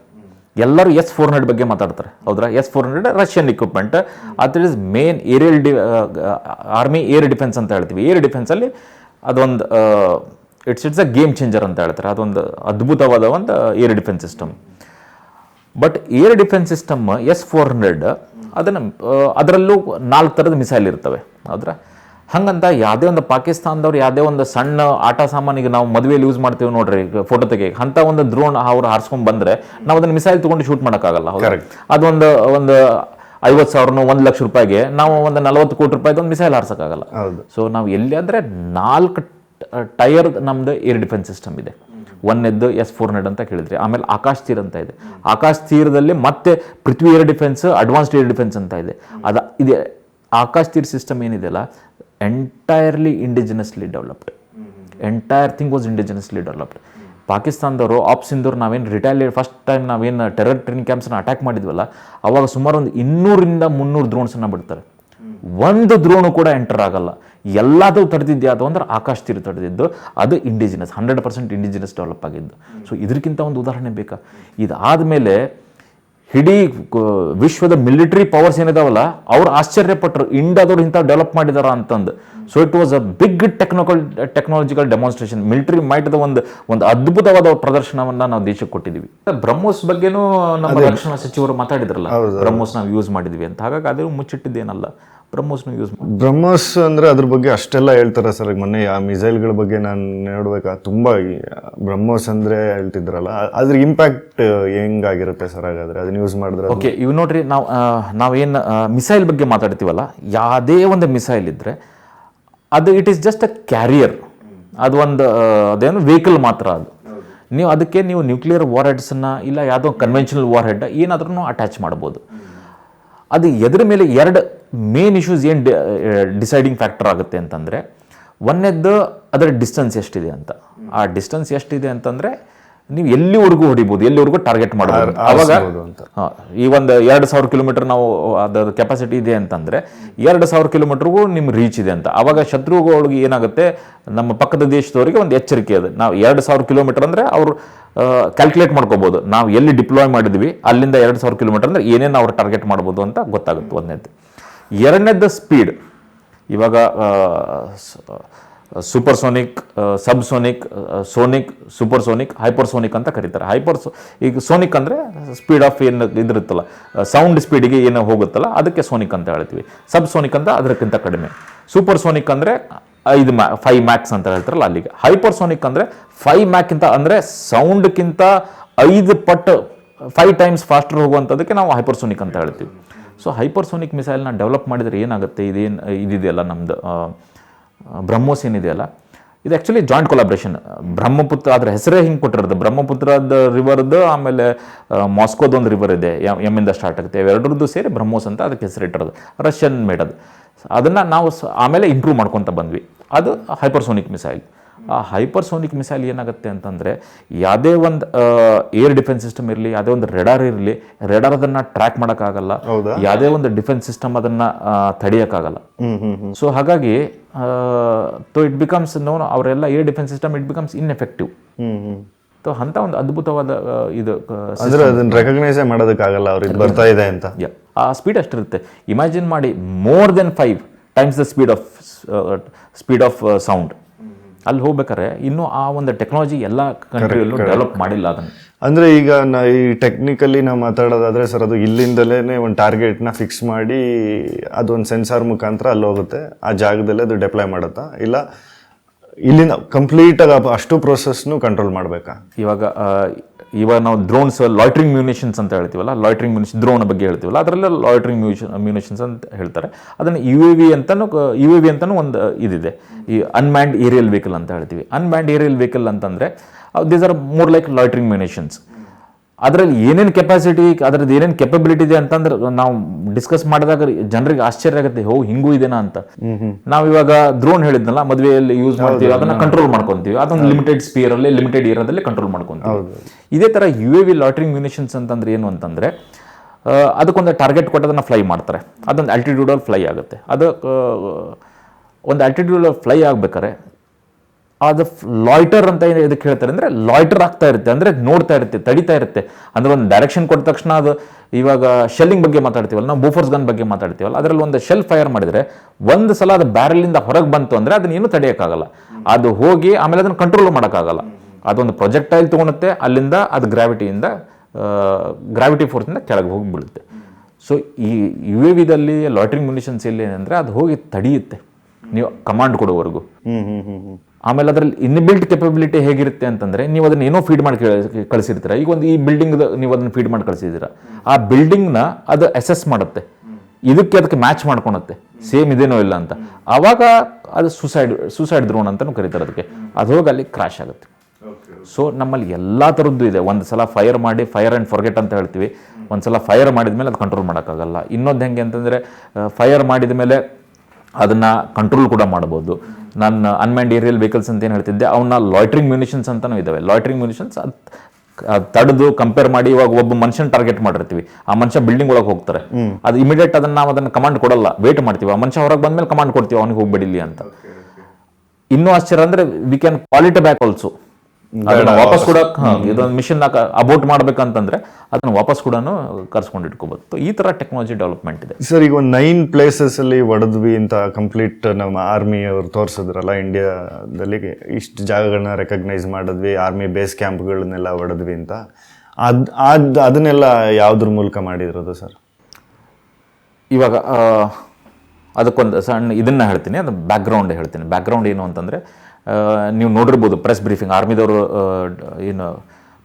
ಎಲ್ಲರೂ ಎಸ್ ಫೋರ್ ಹಂಡ್ರೆಡ್ ಬಗ್ಗೆ ಮಾತಾಡ್ತಾರೆ, ಹೌದ್ರಾ? S four hundred Russian equipment ಅದ್ರ is main aerial the army air defence ಅಂತ ಹೇಳ್ತೀವಿ. ಏರ್ ಡಿಫೆನ್ಸಲ್ಲಿ ಅದೊಂದು it's it's a game changer ಅಂತ ಹೇಳ್ತಾರೆ. ಅದೊಂದು ಅದ್ಭುತವಾದ ಒಂದು air defence system but air defence system S four hundred ಅದನ್ನು ಅದರಲ್ಲೂ ನಾಲ್ಕು ಥರದ ಮಿಸೈಲ್ ಇರ್ತವೆ. ಆದರೆ ಹಂಗಂತ ಯಾವುದೇ ಒಂದು ಪಾಕಿಸ್ತಾನದವ್ರು ಯಾವುದೇ ಒಂದು ಸಣ್ಣ ಆಟ ಸಾಮಾನಿಗೆ ನಾವು ಮದುವೆಯಲ್ಲಿ ಯೂಸ್ ಮಾಡ್ತೀವಿ ನೋಡ್ರಿ ಫೋಟೋ ತೆಗೆ. ಅಂತ ಒಂದು ಡ್ರೋನ್ ಅವ್ರು ಹಾರಿಸ್ಕೊಂಡು ಬಂದರೆ ನಾವು ಅದನ್ನು ಮಿಸೈಲ್ ತೊಗೊಂಡು ಶೂಟ್ ಮಾಡೋಕ್ಕಾಗಲ್ಲ ಹೌದಾ? ಅದೊಂದು ಒಂದು ಐವತ್ತು ಸಾವಿರನೋ ಒಂದು ಲಕ್ಷ ರೂಪಾಯಿಗೆ ನಾವು ಒಂದು ನಲವತ್ತು ಕೋಟಿ ರೂಪಾಯಿದು ಒಂದು ಮಿಸೈಲ್ ಹಾರಿಸೋಕ್ಕಾಗಲ್ಲ ಸೊ ನಾವು ಎಲ್ಲಿ ಅಂದರೆ ನಾಲ್ಕು ಟೈರ್ ನಮ್ದು ಏರ್ ಡಿಫೆನ್ಸ್ ಸಿಸ್ಟಮ್ ಇದೆ. ಒಂದನೇದ್ದು ಎಸ್ ಫೋರ್ ಹಂಡ್ರೆಡ್ ಅಂತ ಕೇಳಿದ್ರಿ. ಆಮೇಲೆ ಆಕಾಶ್ ತೀರ್ ಅಂತ ಇದೆ. ಆಕಾಶ್ ತೀರದಲ್ಲಿ ಮತ್ತೆ Prithvi air defence, advanced air defence ಅಂತ ಇದೆ. ಅದ ಇದೆ, ಆಕಾಶ್ ತೀರ್ ಸಿಸ್ಟಮ್ ಏನಿದೆಯಲ್ಲ entirely indigenously developed entire thing was indigenously developed ಪಾಕಿಸ್ತಾನದವರು ಆಪ್ಸಿಂದವ್ರು ನಾವೇನು ರಿಟೈಲ್ ಫಸ್ಟ್ ಟೈಮ್ ನಾವೇನು ಟೆರರ್ ಟ್ರೈನ್ ಕ್ಯಾಂಪ್ಸ್ನ ಅಟ್ಯಾಕ್ ಮಾಡಿದ್ವಲ್ಲ, ಅವಾಗ ಸುಮಾರು ಒಂದು ಇನ್ನೂರಿಂದ ಮುನ್ನೂರು ಡ್ರೋನ್ಸನ್ನು ಬಿಡ್ತಾರೆ. ಒಂದು ದ್ರೋಣು ಕೂಡ ಎಂಟರ್ ಆಗಲ್ಲ. ಎಲ್ಲದೂ ತಡೆದಿದ್ದು ಯಾವುದು ಅಂದ್ರೆ ಆಕಾಶ ತೀರ ತಡೆದಿದ್ದು. ಅದು indigenous hundred percent indigenous develop ಆಗಿದ್ದು. ಸೊ ಇದಕ್ಕಿಂತ ಒಂದು ಉದಾಹರಣೆ ಬೇಕಾ? ಇದಾದಮೇಲೆ ಇಡೀ ಕ- ವಿಶ್ವದ ಮಿಲಿಟರಿ ಪವರ್ಸ್ ಏನಿದಾವಲ್ಲ ಅವ್ರು ಆಶ್ಚರ್ಯಪಟ್ಟರು ಇಂಡಿಯಾದವ್ರು ಇಂಥ ಡೆವಲಪ್ ಮಾಡಿದಾರ ಅಂತಂದು. So it was a big technical technological demonstration military ಮೈಟದ ಒಂದು ಒಂದು ಅದ್ಭುತವಾದ ಪ್ರದರ್ಶನವನ್ನ ನಾವು ದೇಶಕ್ಕೆ ಕೊಟ್ಟಿದ್ವಿ. ಬ್ರಹ್ಮೋಸ್ ಬಗ್ಗೆನೂ ನಮ್ಮ ರಕ್ಷಣಾ ಸಚಿವರು ಮಾತಾಡಿದ್ರಲ್ಲ. ಬ್ರಹ್ಮೋಸ್ ನಾವು ಯೂಸ್ ಮಾಡಿದ್ವಿ ಅಂತ. ಹಾಗಾಗಿ ಅದೇ ಮುಚ್ಚಿಟ್ಟಿದ್ದೇನಲ್ಲ. ಬ್ರಹ್ಮೋಸ್ನು ಯೂಸ್ ಬ್ರಹ್ಮೋಸ್ ಅಂದರೆ ಅದ್ರ ಬಗ್ಗೆ ಅಷ್ಟೆಲ್ಲ ಹೇಳ್ತಾರೆ ಸರ್. ಈಗ ಮೊನ್ನೆ ಆ ಮಿಸೈಲ್ಗಳ ಬಗ್ಗೆ ನಾನು ನೋಡ್ಬೇಕಾ. ತುಂಬ ಬ್ರಹ್ಮೋಸ್ ಅಂದರೆ ಹೇಳ್ತಿದ್ರಲ್ಲ. ಅದ್ರ ಇಂಪ್ಯಾಕ್ಟ್ ಹೆಂಗಾಗಿರುತ್ತೆ ಸರ್ ಹಾಗಾದರೆ? ಅದನ್ನ ಯೂಸ್ ಮಾಡಿದ್ರೆ ಓಕೆ ಇವು ನೋಡ್ರಿ ನಾವು ನಾವೇನು ಮಿಸೈಲ್ ಬಗ್ಗೆ ಮಾತಾಡ್ತೀವಲ್ಲ ಯಾವುದೇ ಒಂದು ಮಿಸೈಲ್ ಇದ್ದರೆ ಅದು it is just a carrier ಅದು ಒಂದು ಅದೇನು ವೆಹಿಕಲ್ ಮಾತ್ರ ಅದು. ನೀವು ಅದಕ್ಕೆ ನೀವು ನ್ಯೂಕ್ಲಿಯರ್ ವಾರ್ ಹೆಡ್ಸನ್ನು ಇಲ್ಲ ಯಾವುದೋ ಕನ್ವೆನ್ಷನಲ್ ವಾರ್ ಹೆಡ್ ಏನಾದ್ರೂ ಅಟ್ಯಾಚ್ ಮಾಡ್ಬೋದು. ಅದು ಎದ್ರ ಮೇಲೆ ಎರಡು ಮೇನ್ ಇಶ್ಯೂಸ್ ಏನು ಡಿಸೈಡಿಂಗ್ ಫ್ಯಾಕ್ಟರ್ ಆಗುತ್ತೆ ಅಂತಂದರೆ, ಒಂದನೇದ್ದು ಅದರ ಡಿಸ್ಟೆನ್ಸ್ ಎಷ್ಟಿದೆ ಅಂತ. ಆ ಡಿಸ್ಟೆನ್ಸ್ ಎಷ್ಟಿದೆ ಅಂತಂದರೆ ನೀವು ಎಲ್ಲಿವರೆಗೂ ಹೊಡಿಬೋದು ಎಲ್ಲಿವರೆಗೂ ಟಾರ್ಗೆಟ್ ಮಾಡಬಹುದು ಅವಾಗ. ಈ ಒಂದು ಎರಡು ಸಾವಿರ ಕಿಲೋಮೀಟರ್ ನಾವು ಅದರ ಕೆಪಾಸಿಟಿ ಇದೆ ಅಂತಂದ್ರೆ ಎರಡು ಸಾವಿರ ಕಿಲೋಮೀಟರ್ಗೂ ನಿಮ್ಮ ರೀಚ್ ಇದೆ ಅಂತ. ಅವಾಗ ಶತ್ರುಗಳಿಗೆ ಏನಾಗುತ್ತೆ ನಮ್ಮ ಪಕ್ಕದ ದೇಶದವರಿಗೆ ಒಂದು ಎಚ್ಚರಿಕೆ ಅದು. ನಾವು ಎರಡು ಸಾವಿರ ಕಿಲೋಮೀಟರ್ ಅಂದ್ರೆ ಅವರು ಕ್ಯಾಲ್ಕುಲೇಟ್ ಮಾಡ್ಕೋಬಹುದು ನಾವು ಎಲ್ಲಿ ಡಿಪ್ಲಾಯ್ ಮಾಡಿದ್ವಿ ಅಲ್ಲಿಂದ ಎರಡು ಸಾವಿರ ಕಿಲೋಮೀಟರ್ ಅಂದ್ರೆ ಏನೇನು ಅವ್ರು ಟಾರ್ಗೆಟ್ ಮಾಡ್ಬೋದು ಅಂತ ಗೊತ್ತಾಗುತ್ತೆ ಒಂದನೇದು ಎರಡನೇದು ಸ್ಪೀಡ್ ಇವಾಗ supersonic subsonic sonic supersonic hypersonic ಅಂತ ಕರೀತಾರೆ. ಹೈಪರ್ ಈಗ ಸೋನಿಕ್ ಅಂದರೆ ಸ್ಪೀಡ್ ಆಫ್ ಏನು ಇದಿರುತ್ತಲ್ಲ ಸೌಂಡ್ ಸ್ಪೀಡಿಗೆ ಏನು ಹೋಗುತ್ತಲ್ಲ, ಅದಕ್ಕೆ ಸೋನಿಕ್ ಅಂತ ಹೇಳ್ತೀವಿ. ಸಬ್ ಸೋನಿಕ್ ಅಂತ ಅದಕ್ಕಿಂತ ಕಡಿಮೆ. ಸೂಪರ್ ಸೋನಿಕ್ ಅಂದರೆ ಐದು ಮ್ಯಾ ಫೈವ್ ಮ್ಯಾಕ್ಸ್ ಅಂತ ಹೇಳ್ತಾರಲ್ಲ ಅಲ್ಲಿಗೆ. ಹೈಪರ್ಸೋನಿಕ್ ಅಂದರೆ ಫೈವ್ ಮ್ಯಾಕ್ಕಿಂತ ಅಂದರೆ ಸೌಂಡ್ಕ್ಕಿಂತ ಐದು ಪಟ್ಟು ಫೈವ್ ಟೈಮ್ಸ್ ಫಾಸ್ಟರ್ ಹೋಗುವಂಥದ್ದಕ್ಕೆ ನಾವು ಹೈಪರ್ಸೋನಿಕ್ ಅಂತ ಹೇಳ್ತೀವಿ. ಸೊ ಹೈಪರ್ಸೋನಿಕ್ ಮಿಸೈಲ್ನ ಡೆವಲಪ್ ಮಾಡಿದರೆ ಏನಾಗುತ್ತೆ? ಇದೇನು, ಇದಿದೆಯಲ್ಲ ನಮ್ಮದು ಬ್ರಹ್ಮೋಸ್ ಏನಿದೆಯಲ್ಲ ಇದು ಆ್ಯಕ್ಚುಲಿ ಜಾಯಿಂಟ್ ಕೊಲಾಬ್ರೇಷನ್ ಬ್ರಹ್ಮಪುತ್ರ ಅದರ ಹೆಸರೇ ಹಿಂಗೆ ಕೊಟ್ಟಿರೋದು. ಬ್ರಹ್ಮಪುತ್ರದ ರಿವರ್ದು ಆಮೇಲೆ ಮಾಸ್ಕೋದೊಂದು ರಿವರ್ ಇದೆ ಎಂ ಎಮ್ಮಿಂದ ಸ್ಟಾರ್ಟ್ ಆಗುತ್ತೆ. ಎರಡರದ್ದು ಸೇರಿ ಬ್ರಹ್ಮೋಸ್ ಅಂತ ಅದಕ್ಕೆ ಹೆಸರಿಟ್ಟಿರೋದು ರಷ್ಯನ್ ಮೇಡದು ಅದು. ಅದನ್ನು ನಾವು ಆಮೇಲೆ ಇಂಪ್ರೂವ್ ಮಾಡ್ಕೊತ ಬಂದ್ವಿ. ಅದು ಹೈಪರ್ಸೋನಿಕ್ ಮಿಸೈಲ್ ಆ ಹೈಪರ್ಸೋನಿಕ್ ಮಿಸೈಲ್ ಏನಾಗುತ್ತೆ ಅಂತಂದರೆ ಯಾವುದೇ ಒಂದು ಏರ್ ಡಿಫೆನ್ಸ್ ಸಿಸ್ಟಮ್ ಇರಲಿ ಯಾವುದೇ ಒಂದು ರೆಡಾರ್ ಇರಲಿ ರೆಡಾರ್ ಅದನ್ನು ಟ್ರ್ಯಾಕ್ ಮಾಡೋಕ್ಕಾಗಲ್ಲ? ಯಾವುದೇ ಒಂದು ಡಿಫೆನ್ಸ್ ಸಿಸ್ಟಮ್ ಅದನ್ನು ತಡೆಯೋಕ್ಕಾಗಲ್ಲ. ಸೊ ಹಾಗಾಗಿ ತೋ ಇಟ್ ಬಿಕಮ್ಸ್ ನೋ ಅವರೆಲ್ಲ air defence system it becomes ineffective. Hmm hmm. So ಅಂತ ಒಂದು ಅದ್ಭುತವಾದ ಇದು ಅಂದ್ರೆ ಅದನ್ನ ರೆಕಗ್ನೈಸೇ ಮಾಡೋದಕ್ಕಾಗಲ್ಲ ಅವ್ರಿಗೆ ಬರ್ತಾ ಇದೆ ಅಂತ. ಆ ಸ್ಪೀಡ್ ಅಷ್ಟಿರುತ್ತೆ. ಇಮ್ಯಾಜಿನ್ ಮಾಡಿ more than five times the speed of speed of sound ಅಲ್ಲಿ ಹೋಗ್ಬೇಕಾದ್ರೆ ಇನ್ನೂ ಆ ಒಂದು ಟೆಕ್ನಾಲಜಿ ಎಲ್ಲ ಕಂಟ್ರಿಯಲ್ಲೂ ಡೆವಲಪ್ ಮಾಡಿಲ್ಲ ಅದನ್ನು. ಅಂದರೆ ಈಗ ನಾ ಈ ಟೆಕ್ನಿಕಲಿ ನಾವು ಮಾತಾಡೋದಾದರೆ ಸರ್ ಅದು ಇಲ್ಲಿಂದಲೇ ಒಂದು ಟಾರ್ಗೆಟ್ನ ಫಿಕ್ಸ್ ಮಾಡಿ ಅದೊಂದು ಸೆನ್ಸಾರ್ ಮುಖಾಂತರ ಅಲ್ಲಿ ಹೋಗುತ್ತೆ. ಆ ಜಾಗದಲ್ಲೇ ಅದು ಡೆಪ್ಲೈ ಮಾಡುತ್ತಾ? ಇಲ್ಲ ಇಲ್ಲಿಂದ ಕಂಪ್ಲೀಟಾಗಿ ಅಷ್ಟು ಪ್ರೊಸೆಸ್ನು ಕಂಟ್ರೋಲ್ ಮಾಡಬೇಕಾ? ಇವಾಗ ಇವಾಗ ನಾವು ಡ್ರೋನ್ಸ್ ಲಾಯ್ಟ್ರಿಂಗ್ ಮ್ಯೂನೇಷನ್ಸ್ ಅಂತ ಹೇಳ್ತೀವಲ್ಲ ಲಾಯ್ಟ್ರಿಂಗ್ ಮ್ಯೂನೇಷನ್ ಡ್ರೋನ್ ಬಗ್ಗೆ ಹೇಳ್ತೀವಲ್ಲ, ಅದರಲ್ಲೇ ಲಾಯ್ಟ್ರಿಂಗ್ ಮ್ಯೂಷನ್ ಮ್ಯೂನಿಷನ್ಸ್ ಅಂತ ಹೇಳ್ತಾರೆ. ಅದನ್ನು ಯು ಎ ವಿ ಅಂತಲೂ ಯು ಎ ವಿ ಅಂತಲೂ ಒಂದು ಇದಿದೆ. ಈ ಅನ್ಮ್ಯಾಂಡ್ ಏರಿಯಲ್ ವೆಹಿಕಲ್ ಅಂತ ಹೇಳ್ತೀವಿ. ಅನ್ಮ್ಯಾಂಡ್ ಏರಿಯಲ್ ವೆಹಿಕಲ್ ಅಂತಂದರೆ these are more like loitering munitions ಅದರಲ್ಲಿ ಏನೇನು ಕೆಪಾಸಿಟಿ ಅದ್ರದ್ದು ಏನೇನು ಕೆಪಬಿಲಿಟಿ ಇದೆ ಅಂತಂದ್ರೆ ನಾವು ಡಿಸ್ಕಸ್ ಮಾಡಿದಾಗ ಜನರಿಗೆ ಆಶ್ಚರ್ಯ ಆಗುತ್ತೆ ಹೋ ಹಿಂಗೂ ಇದೆನಾ ಅಂತ. ನಾವು ಇವಾಗ ಡ್ರೋನ್ ಹೇಳಿದ್ನಲ್ಲ ಮದುವೆಯಲ್ಲಿ ಯೂಸ್ ಮಾಡ್ತೀವಿ ಅದನ್ನ ಕಂಟ್ರೋಲ್ ಮಾಡ್ಕೊಂತೀವಿ. ಅದೊಂದು ಲಿಮಿಟೆಡ್ ಸ್ಪಿಯರ್ ಅಲ್ಲಿ ಲಿಮಿಟೆಡ್ ಏರಿಯಾದಲ್ಲಿ ಕಂಟ್ರೋಲ್ ಮಾಡ್ಕೊಂತೀವಿ. ಇದೇ ತರ U A V loitering munitions ಅಂತಂದ್ರೆ ಏನು ಅಂತಂದ್ರೆ ಅದಕ್ಕೊಂದು ಟಾರ್ಗೆಟ್ ಕೊಟ್ಟು ಅದನ್ನ ಫ್ಲೈ ಮಾಡ್ತಾರೆ. ಅದೊಂದು ಆಲ್ಟಿಟ್ಯೂಡಲ್ಲಿ ಫ್ಲೈ ಆಗುತ್ತೆ. ಅದು ಒಂದು ಆಲ್ಟಿಟ್ಯೂಡ್ ಫ್ಲೈ ಆಗ್ಬೇಕಾರೆ ಅದು ಲಾಯ್ಟರ್ ಅಂತ ಏನು ಇದಕ್ಕೆ ಹೇಳ್ತಾರೆ ಅಂದರೆ ಲಾಯ್ಟರ್ ಆಗ್ತಾ ಇರುತ್ತೆ, ಅಂದರೆ ನೋಡ್ತಾ ಇರುತ್ತೆ, ತಡಿತಾ ಇರುತ್ತೆ. ಅಂದ್ರೆ ಒಂದು ಡೈರೆಕ್ಷನ್ ಕೊಟ್ಟ ತಕ್ಷಣ ಅದು ಇವಾಗ ಶೆಲ್ಲಿಂಗ್ ಬಗ್ಗೆ ಮಾತಾಡ್ತೀವಲ್ಲ, ನಾವು ಬೂಫರ್ಸ್ ಗನ್ ಬಗ್ಗೆ ಮಾತಾಡ್ತೀವಲ್ಲ, ಅದರಲ್ಲಿ ಒಂದು ಶೆಲ್ ಫೈರ್ ಮಾಡಿದರೆ ಒಂದು ಸಲ ಅದು ಬ್ಯಾರಲಿಂದ ಹೊರಗೆ ಬಂತು ಅಂದರೆ ಅದನ್ನ ಏನು ತಡೆಯೋಕ್ಕಾಗಲ್ಲ. ಅದು ಹೋಗಿ ಆಮೇಲೆ ಅದನ್ನ ಕಂಟ್ರೋಲ್ ಮಾಡೋಕ್ಕಾಗಲ್ಲ. ಅದೊಂದು ಪ್ರೊಜೆಕ್ಟೈಲ್ ತೊಗೊಳುತ್ತೆ, ಅಲ್ಲಿಂದ ಅದು ಗ್ರಾವಿಟಿಯಿಂದ ಗ್ರಾವಿಟಿ ಫೋರ್ಸಿಂದ ಕೆಳಗೆ ಹೋಗಿ ಬೀಳುತ್ತೆ. ಸೊ ಈ ಯು ಎ ವಿದಲ್ಲಿ ಲಾಟ್ರಿಂಗ್ ಮ್ಯುನಿಷನ್ಸ್ ಇಲ್ಲಿ ಏನಂದರೆ ಅದು ಹೋಗಿ ತಡೆಯುತ್ತೆ. ನೀವು ಕಮಾಂಡ್ ಕೊಡೋವರೆಗೂ ಹ್ಞೂ ಹ್ಞೂ ಹ್ಞೂ ಹ್ಮ್. ಆಮೇಲೆ ಅದರಲ್ಲಿ ಇನ್ಬಿಲ್ಟ್ ಕೆಪಬಿಲಿಟಿ ಹೇಗಿರುತ್ತೆ ಅಂತಂದರೆ ನೀವು ಅದನ್ನ ಏನೋ ಫೀಡ್ ಮಾಡಿ ಕಳ್- ಕಳಿಸಿರ್ತೀರ. ಈಗ ಒಂದು ಈ ಬಿಲ್ಡಿಂಗ್ ನೀವು ಅದನ್ನು ಫೀಡ್ ಮಾಡಿ ಕಳಿಸಿದ್ದೀರ. ಆ ಬಿಲ್ಡಿಂಗ್ನ ಅದು ಅಸೆಸ್ ಮಾಡುತ್ತೆ. ಇದಕ್ಕೆ ಅದಕ್ಕೆ ಮ್ಯಾಚ್ ಮಾಡ್ಕೊಳತ್ತೆ ಸೇಮ್ ಇದೇನೋ ಇಲ್ಲ ಅಂತ. ಆವಾಗ ಅದು ಸುಸೈಡ್ ಸುಸೈಡ್ ದ್ರೋಣ ಅಂತಲೂ ಕರೀತಾರೆ ಅದಕ್ಕೆ. ಅದು ಹೋಗಿ ಅಲ್ಲಿ ಕ್ರಾಶ್ ಆಗುತ್ತೆ. ಸೊ ನಮ್ಮಲ್ಲಿ ಎಲ್ಲ ಥರದ್ದು ಇದೆ. ಒಂದು ಸಲ ಫೈರ್ ಮಾಡಿ ಫೈರ್ ಆ್ಯಂಡ್ ಫರ್ಗೆಟ್ ಅಂತ ಹೇಳ್ತೀವಿ. ಒಂದು ಸಲ ಫೈರ್ ಮಾಡಿದ ಮೇಲೆ ಅದು ಕಂಟ್ರೋಲ್ ಮಾಡೋಕ್ಕಾಗಲ್ಲ. ಇನ್ನೊಂದು ಹೆಂಗೆ ಅಂತಂದರೆ ಫೈರ್ ಮಾಡಿದ ಮೇಲೆ ಅದನ್ನು ಕಂಟ್ರೋಲ್ ಕೂಡ ಮಾಡ್ಬೋದು. ನಾನು ಅನ್ಮ್ಯಾಂಡ್ ಏರಿಯಲ್ ವೆಹಿಕಲ್ಸ್ ಅಂತ ಏನು ಹೇಳ್ತಿದ್ದೆ ಅವನ್ನ ಲಾಯ್ಟ್ರಿಂಗ್ ಮ್ಯೂನಿಷನ್ಸ್ ಅಂತಲೂ ಇದ್ದಾವೆ ಲಾಯ್ಟ್ರಿಂಗ್ ಮ್ಯೂನಿಷನ್ಸ್ ತಡೆದು ಕಂಪೇರ್ ಮಾಡಿ ಇವಾಗ ಒಬ್ಬ ಮನುಷ್ಯನ ಟಾರ್ಗೆಟ್ ಮಾಡಿರ್ತೀವಿ. ಆ ಮನುಷ್ಯ ಬಿಲ್ಡಿಂಗ್ ಒಳಗೆ ಹೋಗ್ತಾರೆ. ಅದು ಇಮಿಡಿಯೇಟ್ ಅದನ್ನ ನಾವು ಅದನ್ನ ಕಮಾಂಡ್ ಕೊಡಲ್ಲ ವೇಟ್ ಮಾಡ್ತೀವಿ. ಆ ಮನುಷ್ಯ ಹೊರಗೆ ಬಂದ್ಮೇಲೆ ಕಮಾಂಡ್ ಕೊಡ್ತೀವಿ ಅವ್ನಿಗೆ ಹೋಗ್ಬಿಡಿಲಿ ಅಂತ. ಇನ್ನೂ ಆಶ್ಚರ್ಯ ಅಂದ್ರೆ we can quality back also ಅದನ್ನ ವಾಪಸ್ ಕೂಡ ಇದೊಂದು ಮಿಷನ್ ಅಬೋಟ್ ಮಾಡ್ಬೇಕಂತಂದ್ರೆ ಅದನ್ನ ವಾಪಸ್ ಕೂಡ ಕರ್ಸ್ಕೊಂಡು ಇಟ್ಕೋಬಹುದು ಈ ತರ ಟೆಕ್ನಾಲಜಿ ಡೆವಲಪ್ಮೆಂಟ್ ಇದೆ. ಸರ್ ಈಗ ಒಂದು ನೈನ್ ಪ್ಲೇಸಸ್ ಅಲ್ಲಿ ಹೊಡೆದ್ವಿ ಅಂತ ಕಂಪ್ಲೀಟ್ ನಮ್ಮ ಆರ್ಮಿ ಅವರು ತೋರಿಸಿದ್ರಲ್ಲ ಇಂಡಿಯಾದಲ್ಲಿ ಇಷ್ಟು ಜಾಗಗಳನ್ನ ರೆಕಗ್ನೈಸ್ ಮಾಡಿದ್ವಿ ಆರ್ಮಿ ಬೇಸ್ ಕ್ಯಾಂಪ್ಗಳನ್ನೆಲ್ಲ ಹೊಡೆದ್ವಿ ಅಂತ. ಅದ್ ಅದ್ ಅದನ್ನೆಲ್ಲ ಯಾವ್ದ್ರ ಮೂಲಕ ಮಾಡಿರೋದು ಸರ್? ಇವಾಗ ಅದಕ್ಕೊಂದು ಸಣ್ಣ ಇದನ್ನ ಹೇಳ್ತೀನಿ ಅದು ಬ್ಯಾಕ್ಗ್ರೌಂಡ್ ಹೇಳ್ತೀನಿ. ಬ್ಯಾಕ್ಗ್ರೌಂಡ್ ಏನು ಅಂತಂದರೆ ನೀವು ನೋಡಿರ್ಬೋದು ಪ್ರೆಸ್ ಬ್ರೀಫಿಂಗ್ ಆರ್ಮಿದವರು ಏನು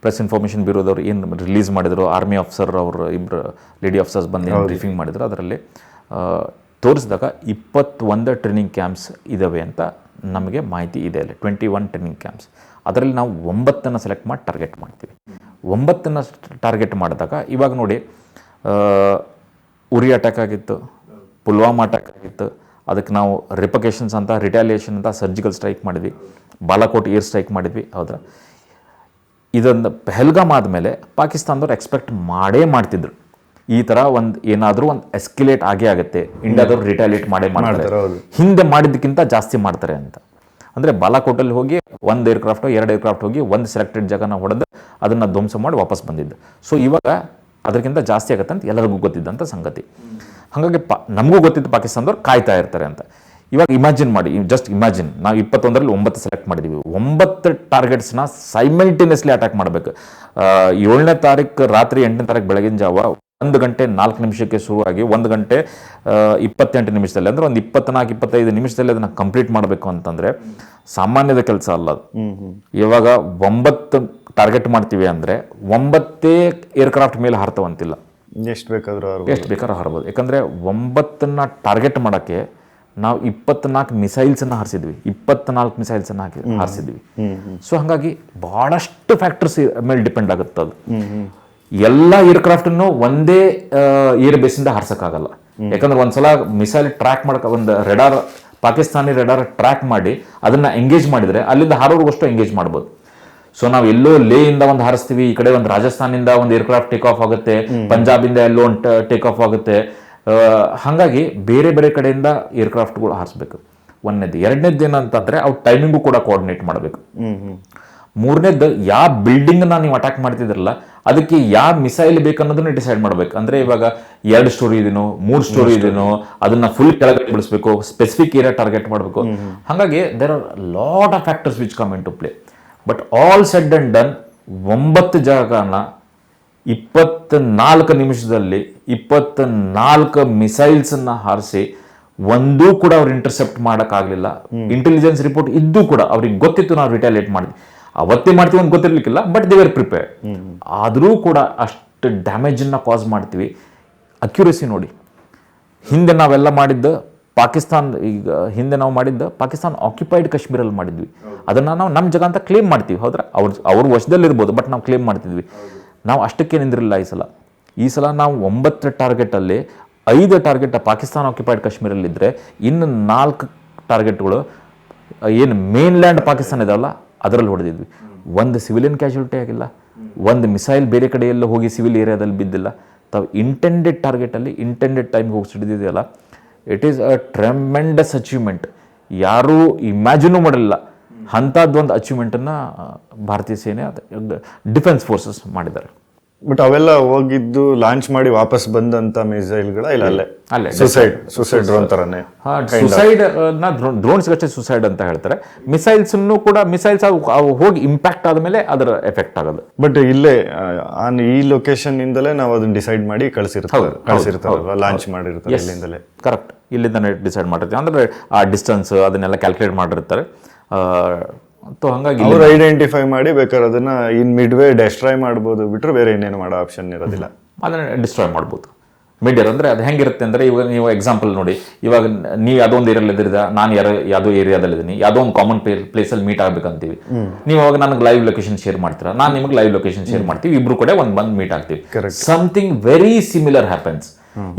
ಪ್ರೆಸ್ ಇನ್ಫಾರ್ಮೇಷನ್ ಬ್ಯೂರೋದವ್ರು ಏನು ರಿಲೀಸ್ ಮಾಡಿದರು ಆರ್ಮಿ ಆಫೀಸರ್ ಅವರು ಇಬ್ಬರು ಲೇಡಿ ಆಫೀಸರ್ಸ್ ಬಂದು ಏನು ಬ್ರೀಫಿಂಗ್ ಮಾಡಿದ್ರು ಅದರಲ್ಲಿ ತೋರಿಸಿದಾಗ ಇಪ್ಪತ್ತೊಂದು ಟ್ರೈನಿಂಗ್ ಕ್ಯಾಂಪ್ಸ್ ಇದ್ದಾವೆ ಅಂತ ನಮಗೆ ಮಾಹಿತಿ ಇದೆ ಅಲ್ಲಿ. ಟ್ವೆಂಟಿ ಒನ್ ಟ್ರೈನಿಂಗ್ ಕ್ಯಾಂಪ್ಸ್ ಅದರಲ್ಲಿ ನಾವು ಒಂಬತ್ತನ್ನು ಸೆಲೆಕ್ಟ್ ಮಾಡಿ ಟಾರ್ಗೆಟ್ ಮಾಡ್ತೀವಿ. ಒಂಬತ್ತನ್ನು ಟಾರ್ಗೆಟ್ ಮಾಡಿದಾಗ ಇವಾಗ ನೋಡಿ ಉರಿ ಅಟ್ಯಾಕ್ ಆಗಿತ್ತು ಪುಲ್ವಾಮಾ ಅಟ್ಯಾಕ್ ಆಗಿತ್ತು ಅದಕ್ಕೆ ನಾವು ರಿಪಕೇಷನ್ಸ್ ಅಂತ ರಿಟ್ಯಾಲಿಯೇಷನ್ ಅಂತ ಸರ್ಜಿಕಲ್ ಸ್ಟ್ರೈಕ್ ಮಾಡಿದ್ವಿ. ಬಾಲಾಕೋಟ್ ಏರ್ ಸ್ಟ್ರೈಕ್ ಮಾಡಿದ್ವಿ ಹೌದ್ರ? ಇದೊಂದು ಪೆಹಲ್ಗಾಮ್ ಆದಮೇಲೆ ಪಾಕಿಸ್ತಾನದವ್ರು ಎಕ್ಸ್ಪೆಕ್ಟ್ ಮಾಡೇ ಮಾಡ್ತಿದ್ರು. ಈ ಥರ ಒಂದು ಏನಾದರೂ ಒಂದು ಎಸ್ಕಿಲೇಟ್ ಆಗೇ ಆಗುತ್ತೆ. ಇಂಡಿಯಾದವ್ರು ರಿಟ್ಯಾಲಿಯೇಟ್ ಮಾಡೇ ಮಾಡ್ತಾರೆ. ಹಿಂದೆ. ಮಾಡಿದ್ದಕ್ಕಿಂತ ಜಾಸ್ತಿ ಮಾಡ್ತಾರೆ ಅಂತ. ಅಂದರೆ ಬಾಲಾಕೋಟಲ್ಲಿ ಹೋಗಿ ಒಂದು ಏರ್ಕ್ರಾಫ್ಟು ಎರಡು ಏರ್ಕ್ರಾಫ್ಟ್ ಹೋಗಿ ಒಂದು ಸೆಲೆಕ್ಟೆಡ್ ಜಾಗನ ಹೊಡೆದು ಅದನ್ನು ಧ್ವಂಸ ಮಾಡಿ ವಾಪಸ್ ಬಂದಿದ್ದು. ಸೊ ಇವಾಗ ಅದಕ್ಕಿಂತ ಜಾಸ್ತಿ ಆಗುತ್ತೆ ಅಂತ ಎಲ್ಲರಿಗೂ ಗೊತ್ತಿದ್ದಂಥ ಸಂಗತಿ. ಹಾಗಾಗಿ ಪ ನಮಗೂ ಗೊತ್ತಿತ್ತು ಪಾಕಿಸ್ತಾನದವ್ರು ಕಾಯ್ತಾ ಇರ್ತಾರೆ ಅಂತ. ಇವಾಗ ಇಮ್ಯಾಜಿನ್ ಮಾಡಿ ಜಸ್ಟ್ ಇಮ್ಯಾಜಿನ್ ನಾವು ಇಪ್ಪತ್ತೊಂದರಲ್ಲಿ ಒಂಬತ್ತು ಸೆಲೆಕ್ಟ್ ಮಾಡಿದ್ದೀವಿ ಒಂಬತ್ತು ಟಾರ್ಗೆಟ್ಸ್ನ ಸೈಮಲ್ಟೇನಿಯಸ್ಲಿ ಅಟ್ಯಾಕ್ ಮಾಡಬೇಕು. ಏಳನೇ ತಾರೀಕು ರಾತ್ರಿ ಎಂಟನೇ ತಾರೀಕು ಬೆಳಗಿನ ಜಾವ ಒಂದು ಗಂಟೆ ನಾಲ್ಕು ನಿಮಿಷಕ್ಕೆ ಶುರುವಾಗಿ ಒಂದು ಗಂಟೆ ಇಪ್ಪತ್ತೆಂಟು ನಿಮಿಷದಲ್ಲಿ. ಅಂದರೆ ಒಂದು ಇಪ್ಪತ್ನಾಲ್ಕು ಇಪ್ಪತ್ತೈದು ನಿಮಿಷದಲ್ಲಿ ಅದನ್ನು ಕಂಪ್ಲೀಟ್ ಮಾಡಬೇಕು ಅಂತಂದರೆ ಸಾಮಾನ್ಯದ ಕೆಲಸ ಅಲ್ಲ ಅದು. ಇವಾಗ ಒಂಬತ್ತು ಟಾರ್ಗೆಟ್ ಮಾಡ್ತೀವಿ ಅಂದರೆ ಒಂಬತ್ತೇ ಏರ್ಕ್ರಾಫ್ಟ್ ಮೇಲೆ ಹಾರ್ತವಂತಿಲ್ಲ. ಎಷ್ಟು ಬೇಕಾದರೂ ಎಷ್ಟು ಬೇಕಾದ್ರೂ ಹಾರ್ಬೋದು. ಯಾಕಂದರೆ ಒಂಬತ್ತನ್ನ ಟಾರ್ಗೆಟ್ ಮಾಡೋಕ್ಕೆ ನಾವು ಇಪ್ಪತ್ನಾಲ್ಕು ಮಿಸೈಲ್ಸನ್ನು ಹಾರಿಸಿದ್ವಿ. ಇಪ್ಪತ್ನಾಲ್ಕು ಮಿಸೈಲ್ಸನ್ನು ಹಾಕಿ ಹಾರಿಸಿದ್ವಿ. ಸೊ ಹಾಗಾಗಿ ಭಾಳಷ್ಟು ಫ್ಯಾಕ್ಟರ್ಸ್ ಮೇಲೆ ಡಿಪೆಂಡ್ ಆಗುತ್ತೆ ಅದು ಎಲ್ಲ ಏರ್ಕ್ರಾಫ್ಟನ್ನು ಒಂದೇ ಏರ್ ಬೇಸಿಂದ ಹಾರಿಸೋಕ್ಕಾಗಲ್ಲ. ಯಾಕಂದ್ರೆ ಒಂದ್ಸಲ ಮಿಸೈಲ್ ಟ್ರ್ಯಾಕ್ ಮಾಡಕ ಒಂದು ರೆಡಾರ್ ಪಾಕಿಸ್ತಾನಿ ರೆಡಾರ್ ಟ್ರ್ಯಾಕ್ ಮಾಡಿ ಅದನ್ನ ಎಂಗೇಜ್ ಮಾಡಿದ್ರೆ ಅಲ್ಲಿಂದ ಹಾರೋರ್ಗಷ್ಟು ಎಂಗೇಜ್ ಮಾಡ್ಬೋದು. ಸೊ ನಾವು ಎಲ್ಲೋ ಲೇ ಇಂದ ಒಂದು ಹಾರಿಸ್ತೀವಿ ಈ ಕಡೆ ಒಂದು ರಾಜಸ್ಥಾನಿಂದ ಒಂದು ಏರ್ಕ್ರಾಫ್ಟ್ ಟೇಕ್ ಆಫ್ ಆಗುತ್ತೆ ಪಂಜಾಬಿಂದ ಎಲ್ಲೋ ಒಂದು ಟೇಕ್ ಆಫ್ ಆಗುತ್ತೆ. ಹಾಗಾಗಿ ಬೇರೆ ಬೇರೆ ಕಡೆಯಿಂದ ಏರ್ಕ್ರಾಫ್ಟ್ಗಳು ಹಾರಿಸ್ಬೇಕು. ಒಂದನೇದು. ಎರಡನೇದು ಏನಂತಂದ್ರೆ ಅವ್ರ ಟೈಮಿಂಗು ಕೂಡ ಕೋಆರ್ಡಿನೇಟ್ ಮಾಡಬೇಕು. ಮೂರನೇದ್ದು ಯಾವ ಬಿಲ್ಡಿಂಗ್ನ ನೀವು ಅಟ್ಯಾಕ್ ಮಾಡ್ತಿದ್ರಲ್ಲ ಅದಕ್ಕೆ ಯಾವ ಮಿಸೈಲ್ ಬೇಕನ್ನೋದನ್ನ ಡಿಸೈಡ್ ಮಾಡ್ಬೇಕು. ಅಂದ್ರೆ ಇವಾಗ ಎರಡು ಸ್ಟೋರಿ ಇದೇನೋ ಮೂರು ಸ್ಟೋರಿ ಇದೇನೋ ಅದನ್ನ ಫುಲ್ ಕೆಳಗಡೆ ಬಿಡಿಸ್ಬೇಕು ಸ್ಪೆಸಿಫಿಕ್ ಏರಿಯಾ ಟಾರ್ಗೆಟ್ ಮಾಡಬೇಕು. ಹಾಗಾಗಿ there are lot of factors which come in to play but all said and done ಒಂಬತ್ತು ಜಾಗನ ಇಪ್ಪತ್ತ ನಾಲ್ಕು ನಿಮಿಷದಲ್ಲಿ ಇಪ್ಪತ್ತ ನಾಲ್ಕು ಮಿಸೈಲ್ಸನ್ನ ಹಾರಿಸಿ ಒಂದೂ ಕೂಡ ಅವ್ರು ಇಂಟರ್ಸೆಪ್ಟ್ ಮಾಡೋಕ್ಕಾಗಲಿಲ್ಲ. ಇಂಟೆಲಿಜೆನ್ಸ್ ರಿಪೋರ್ಟ್ ಇದ್ದು ಕೂಡ ಅವ್ರಿಗೆ ಗೊತ್ತಿತ್ತು ನಾವು ರಿಟಾಲಿಯೇಟ್ ಮಾಡಿದ್ವಿ. ಅವತ್ತೇ ಮಾಡ್ತೀವಿ ಅಂತ ಗೊತ್ತಿರ್ಲಿಕ್ಕಿಲ್ಲ ಬಟ್ ದೇ ಆರ್ ಪ್ರಿಪೇರ್ ಆದರೂ ಕೂಡ ಅಷ್ಟು ಡ್ಯಾಮೇಜನ್ನು ಕಾಸ್ ಮಾಡ್ತೀವಿ. ಅಕ್ಯುರಸಿ ನೋಡಿ. ಹಿಂದೆ ನಾವೆಲ್ಲ ಮಾಡಿದ್ದು ಪಾಕಿಸ್ತಾನ್ ಈಗ ಹಿಂದೆ ನಾವು ಮಾಡಿದ್ದ ಪಾಕಿಸ್ತಾನ್ ಆಕ್ಯುಪೈಡ್ ಕಾಶ್ಮೀರಲ್ಲಿ ಮಾಡಿದ್ವಿ. ಅದನ್ನ ನಾವು ನಮ್ಮ ಜಗ ಅಂತ ಕ್ಲೇಮ್ ಮಾಡ್ತೀವಿ. ಹೌದ್ರ? ಅವ್ರ ಅವ್ರ ವಶದಲ್ಲಿರ್ಬೋದು ಬಟ್ ನಾವು ಕ್ಲೇಮ್ ಮಾಡ್ತಿದ್ವಿ. ನಾವು ಅಷ್ಟಕ್ಕೆ ನಿಂದಿರಲಿಲ್ಲ ಈ ಸಲ. ಈ ಸಲ ನಾವು ಒಂಬತ್ತು ಟಾರ್ಗೆಟಲ್ಲಿ ಐದು ಟಾರ್ಗೆಟ್ ಪಾಕಿಸ್ತಾನ ಆಕ್ಯುಪೈಡ್ ಕಾಶ್ಮೀರಲ್ಲಿದ್ದರೆ ಇನ್ನು ನಾಲ್ಕು ಟಾರ್ಗೆಟ್ಗಳು ಏನು ಮೇನ್ಲ್ಯಾಂಡ್ ಪಾಕಿಸ್ತಾನ ಇದಾವಲ್ಲ ಅದರಲ್ಲಿ ಹೊಡೆದಿದ್ವಿ. ಒಂದು ಸಿವಿಲಿಯನ್ ಕ್ಯಾಶುಲಿಟಿ ಆಗಿಲ್ಲ. ಒಂದು ಮಿಸೈಲ್ ಬೇರೆ ಕಡೆಯೆಲ್ಲ ಹೋಗಿ ಸಿವಿಲ್ ಏರಿಯಾದಲ್ಲಿ ಬಿದ್ದಿಲ್ಲ. ತಾವು ಇಂಟೆಂಡೆಡ್ ಟಾರ್ಗೆಟಲ್ಲಿ ಇಂಟೆಂಡೆಡ್ ಟೈಮ್ಗೆ ಹೋಗಿ ಸಿಡಿದಿದೆಯಲ್ಲ it is a tremendous achievement ಯಾರೂ ಇಮ್ಯಾಜಿನೂ ಮಾಡಲಿಲ್ಲ ಅಂಥದ್ದೊಂದು ಅಚೀವ್ಮೆಂಟನ್ನು ಭಾರತೀಯ ಸೇನೆ ಡಿಫೆನ್ಸ್ ಫೋರ್ಸಸ್ ಮಾಡಿದ್ದಾರೆ. ಬಟ್ ಅವೆಲ್ಲ ಹೋಗಿದ್ದು ಲಾಂಚ್ ಮಾಡಿ ವಾಪಸ್ ಬಂದಂತ ಮಿಸೈಲ್ಗಳ ಇಲ್ಲ ಅಲ್ಲೇ. ಅಲ್ಲೇ, ಸುಸೈಡ್ ಸುಸೈಡ್ ಡ್ರೋನ್ ತರನೇ ಸುಸೈಡ್ನ ಡ್ರೋನ್ಸ್ಗಷ್ಟೇ ಸುಸೈಡ್ ಅಂತ ಹೇಳ್ತಾರೆ. ಮಿಸೈಲ್ಸ್ ಕೂಡ ಮಿಸೈಲ್ಸ್ ಅವು ಹೋಗಿ ಇಂಪ್ಯಾಕ್ಟ್ ಆದಮೇಲೆ ಅದರ ಎಫೆಕ್ಟ್ ಆಗೋದು. ಬಟ್ ಇಲ್ಲೇ ಈ ಲೊಕೇಶನ್ ಇಂದಲೇ ನಾವು ಅದನ್ನ ಡಿಸೈಡ್ ಮಾಡಿ ಕಳಿಸಿರ್ತಾರೆ ಕಳ್ಸಿರ್ತಾರಲ್ವಾ ಲಾಂಚ್ ಮಾಡಿರ್ತಾರೆ ಇಲ್ಲಿಂದಲೇ. ಕರೆಕ್ಟ್ ಇಲ್ಲಿಂದನೇ ಡಿಸೈಡ್ ಮಾಡಿರ್ತೀವಿ ಅಂದ್ರೆ ಆ ಡಿಸ್ಟೆನ್ಸ್ ಅದನ್ನೆಲ್ಲ ಕ್ಯಾಲ್ಕುಲೇಟ್ ಮಾಡಿರ್ತಾರೆ. ಹಾಗಾಗಿ ಅವ್ರು ಐಡೆಂಟಿಫೈ ಮಾಡಿ ಬೇಕಾದ್ರೆ ಅದನ್ನ ಇನ್ ಮಿಡ್ ವೇ ಡೆಸ್ಟ್ರಾಯ್ ಮಾಡ್ಬೋದು ಬಿಟ್ರೆ ಬೇರೆ ಇನ್ನೇನು ಮಾಡೋ ಆಪ್ಷನ್ ಇರೋದಿಲ್ಲ. ಅದನ್ನ ಡಿಸ್ಟ್ರಾಯ್ ಮಾಡ್ಬೋದು. ಮಿಡ್ ಇಯರ್ ಅಂದ್ರೆ ಅದು ಹೆಂಗಿರುತ್ತೆ ಅಂದ್ರೆ ಇವಾಗ ನೀವು ಎಕ್ಸಾಂಪಲ್ ನೋಡಿ ಇವಾಗ ನೀವು ಯಾವುದೋ ಒಂದು ಏರಿಯಲ್ಲಿ ಇದ್ದಿರದ ನಾನು ಯಾರೋ ಯಾವುದೋ ಏರಿಯಾದಲ್ಲಿ ಇದ್ದೀನಿ ಯಾವುದೋ ಒಂದು ಕಾಮನ್ ಪ್ಲೇಸಲ್ಲಿ ಮೀಟ್ ಆಗ್ಬೇಕಂತೀವಿ. ನೀವು ಅವಾಗ ನನಗೆ ಲೈವ್ ಲೊಕೇಶನ್ ಶೇರ್ ಮಾಡ್ತೀರಾ ನಾನು ನಿಮಗೆ ಲೈವ್ ಲೊಕೇಶನ್ ಶೇರ್ ಮಾಡ್ತೀವಿ ಇಬ್ರು ಕೂಡ ಒಂದು ಬಂದು ಮೀಟ್ ಆಗ್ತೀವಿ. ಸಮಥಿಂಗ್ ವೆರಿ ಸಿಮಿಲರ್ ಹ್ಯಾಪನ್ಸ್